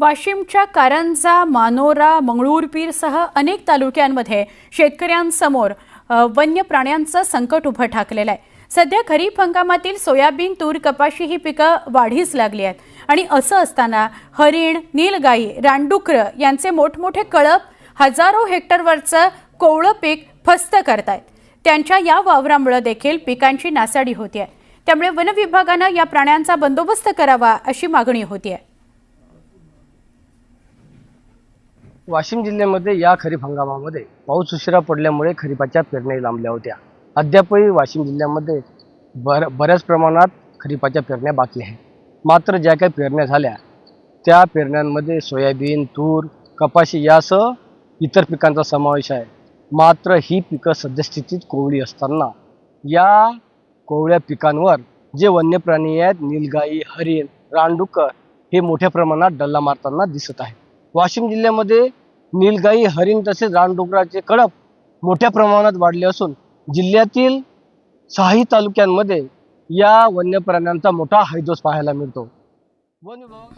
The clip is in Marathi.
वाशिमच्या कारंजा मानोरा मंगळूरपीरसह अनेक तालुक्यांमध्ये शेतकऱ्यांसमोर वन्य प्राण्यांचं संकट उभं ठाकलेलं आहे. सध्या खरीप हंगामातील सोयाबीन तूर कपाशी ही पिकं वाढीस लागली आहेत. आणि असं असताना हरिण नीलगाई रानडुकर यांचे मोठमोठे कळप हजारो हेक्टरवरचं कोवळं पीक फस्त करतायत. त्यांच्या या वावरामुळे देखील पिकांची नासाडी होतीये. त्यामुळे वनविभागानं या प्राण्यांचा बंदोबस्त करावा अशी मागणी होती आहे वाशिम जिल्ह्यामध्ये या खरीप हंगामामध्ये पाऊस उशिरा पडल्यामुळे खरीपाच्या पेरण्या लांबल्या होत्या. अद्यापही वाशिम जिल्ह्यामध्ये बर बऱ्याच प्रमाणात खरीपाच्या पेरण्या बाकी आहेत. मात्र ज्या काही पेरण्या झाल्या त्या पेरण्यांमध्ये सोयाबीन तूर कपाशी यासह इतर पिकांचा समावेश आहे. मात्र ही पिकं सद्यस्थितीत कोवळी असताना या कोवळ्या पिकांवर जे वन्य प्राणी आहेत नीलगाई हरिण रानडुक्कर हे मोठ्या प्रमाणात डल्ला मारताना दिसत आहे वाशिम जिल्ह्यामध्ये नीलगाई हरिण तसेच रानडुकराचे कळप मोठ्या प्रमाणात वाढले असून जिल्ह्यातील सहाही तालुक्यांमध्ये या वन्य प्राण्यांचा मोठा हैदोस पाहायला मिळतो. वन विभाग